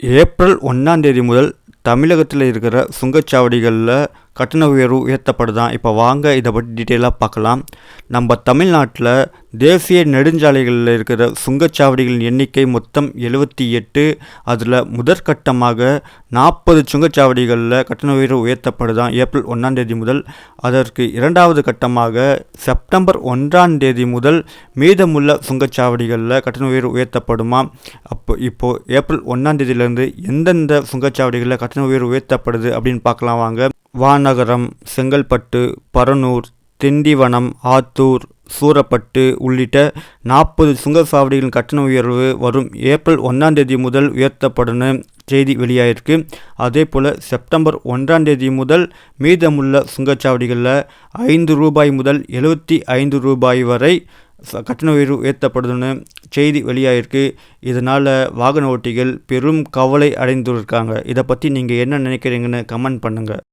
April ஒன்றாம் தேதி முதல் தமிழகத்தில் இருக்கிற சுங்கச்சாவடிகளில் கட்டண உயர்வு உயர்த்தப்படுதான். இப்போ வாங்க இதை பற்றி டீட்டெயிலாக பார்க்கலாம். நம்ம தமிழ்நாட்டில் தேசிய நெடுஞ்சாலைகளில் இருக்கிற சுங்கச்சாவடிகளின் எண்ணிக்கை மொத்தம் எழுபத்தி எட்டு. அதில் முதற்கட்டமாக நாற்பது சுங்கச்சாவடிகளில் கட்டண உயர்வு உயர்த்தப்படுதான் ஏப்ரல் ஒன்றாம் தேதி முதல். அதற்கு இரண்டாவது கட்டமாக செப்டம்பர் ஒன்றாம் தேதி முதல் மீதமுள்ள சுங்கச்சாவடிகளில் கட்டண உயர்வு உயர்த்தப்படுமா? அப்போ இப்போது ஏப்ரல் ஒன்றாம் தேதியிலேருந்து எந்தெந்த சுங்கச்சாவடிகளில் கட்டண உயர்வு உயர்த்தப்படுது அப்படின்னு பார்க்கலாம் வாங்க. வானகரம் செங்கல்பட்டு பரனூர் திண்டிவனம் ஆத்தூர் சூரப்பட்டு உள்ளிட்ட நாற்பது சுங்கச்சாவடிகளின் கட்டண உயர்வு வரும் ஏப்ரல் ஒன்றாம் தேதி முதல் உயர்த்தப்படும் செய்தி வெளியாயிருக்கு. அதே போல் செப்டம்பர் ஒன்றாம் தேதி முதல் மீதமுள்ள சுங்கச்சாவடிகளில் ஐந்து ரூபாய் முதல் எழுபத்தி ஐந்து ரூபாய் வரை ச- கட்டண உயர்வு உயர்த்தப்படுதுன்னு செய்தி வெளியாகிருக்கு இதனால் வாகன ஓட்டிகள் பெரும் கவலை அடைந்துருக்காங்க. இதை பற்றி நீங்கள் என்ன நினைக்கிறீங்கன்னு கமெண்ட் பண்ணுங்கள்